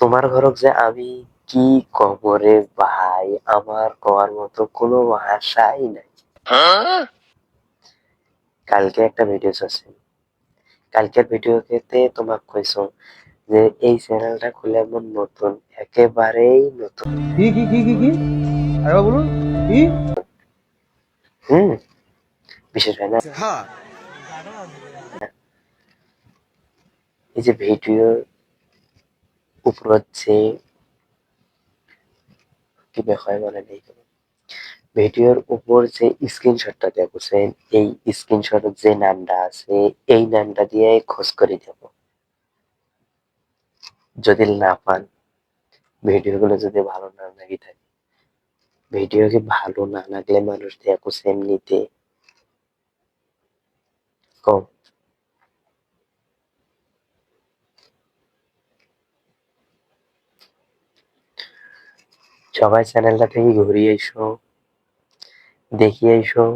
তোমার ঘরক যে আমি কি কবরে ভাই? আমার কওয়ার মতো কোনো ভাষাই নাই। কালকে একটা ভিডিও আছে। কালকের ভিডিওতে তোমাক কইছো যে এই চ্যানেলটা খুলে এমন নতুন একেবারেই নতুন। কি কি কি কি কি? আরেকবার বলুন। কি? হুম। বিশেষ হয় না? হ্যাঁ। এই যে ভিডিওর উপর হচ্ছে, কি বিষয় মনে নেই। ভিডিওর উপর যে স্ক্রিনশটটা দেখছেন এই স্ক্রিনশটের যে নামটা আছে, এই নামটা দিয়ে খোঁজ করে দেব। যদি না পান, ভিডিওগুলো যদি ভালো না লাগে থাকে। ভিডিও কি ভালো না লাগলে মানুষ দেখছে এমনিতে কম। সবাই চ্যানেলটা থেকে ঘুরিয়ে এসো দেখিয়ে এসো।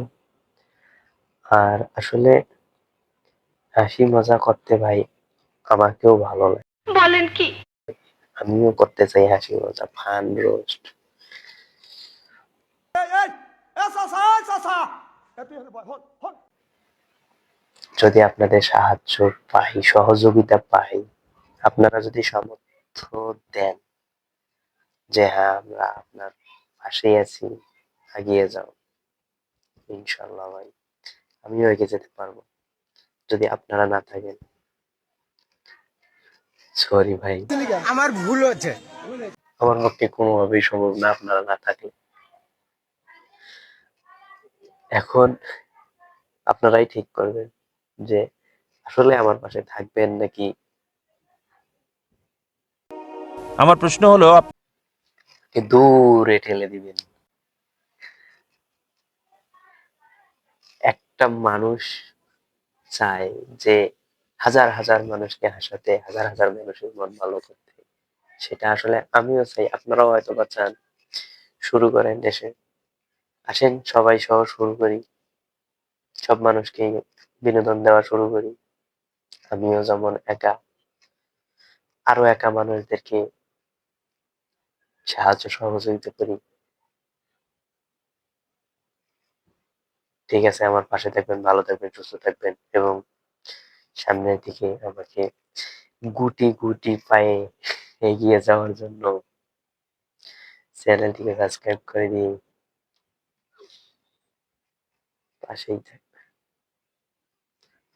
আর আসলে হাসি মজা করতে ভাই আমাকেও ভালো লাগে। বলেন কি? আমিও করতে চাই হাসি মজা ফান রোস্ট। যদি আপনাদের সাহায্য পাই সহযোগিতা পাই আপনারা যদি সমর্থ দেন যে হ্যাঁ আমরা আপনার পাশেই আছি এগিয়ে যাও। ইনশাল্লাহ ভাই আমিও এগিয়ে যেতে পারব যদি আপনারা না থাকেন। সরি ভাই। আমার ভুল হচ্ছে। আমার পক্ষে কোনোভাবেই সম্ভব না আপনারা না থাকলে। এখন আপনারাই ঠিক করবেন যে আসলে আমার পাশে থাকবেন নাকি? আমার প্রশ্ন হলো আপ- কে দূরে ঠেলে দিবেন। একটা মানুষ চায় যে হাজার হাজার মানুষকে হাসাতে, হাজার হাজার মানুষের মন ভালো করতে। সেটা আসলে আমিও চাই, আপনারাও হয়তো বা চান। শুরু করেন দেশে। আসেন, সবাই সহ শুরু করি। সব মানুষকে বিনোদন দেওয়া শুরু করি। আমিও যেমন একা, আরও একা মানুষদেরকে সাহায্য সহযোগিতা করি। ঠিক আছে, আমার পাশে থাকবেন, ভালো থাকবেন, সুস্থ থাকবেন এবং সামনের দিকে আমাকে গুটি গুটি পায়ে এগিয়ে যাওয়ার জন্য চ্যানেলটিকে সাবস্ক্রাইব করে দিন। পাশেই থাকবেন।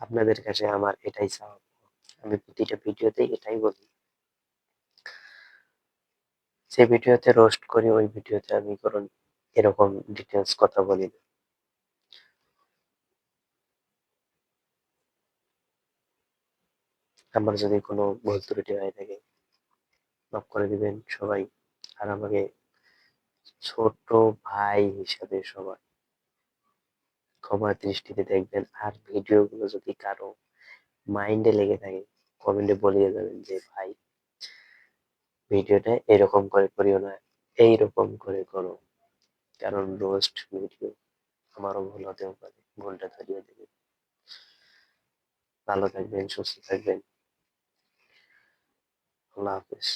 আপনাদের কাছে আমার এটাই চাওয়া। আমি প্রতিটা ভিডিওতে এটাই বলি। যে ভিডিওতে রোস্ট করি, ওই ভিডিওতে আমি কোনো এরকম ডিটেলস কথা বলি না। আমার যদি কোনো ভুল ত্রুটি হয়ে থাকে, মাফ করে দিবেন সবাই। আর আমাকে ছোট ভাই হিসাবে সবাই ক্ষমার দৃষ্টিতে দেখবেন। আর ভিডিওগুলো যদি কারও মাইন্ডে লেগে থাকে কমেন্টে বলিয়ে যাবেন যে, ভাই ভিডিওটা এরকম করে করিও না, এইরকম করে করো। কারণ রোস্ট ভিডিও আমারও ভুল হতেও পারে, ভুলটা ধরিয়ে দেবে। ভালো থাকবেন, সুস্থ থাকবেন। আল্লাহ হাফিজ।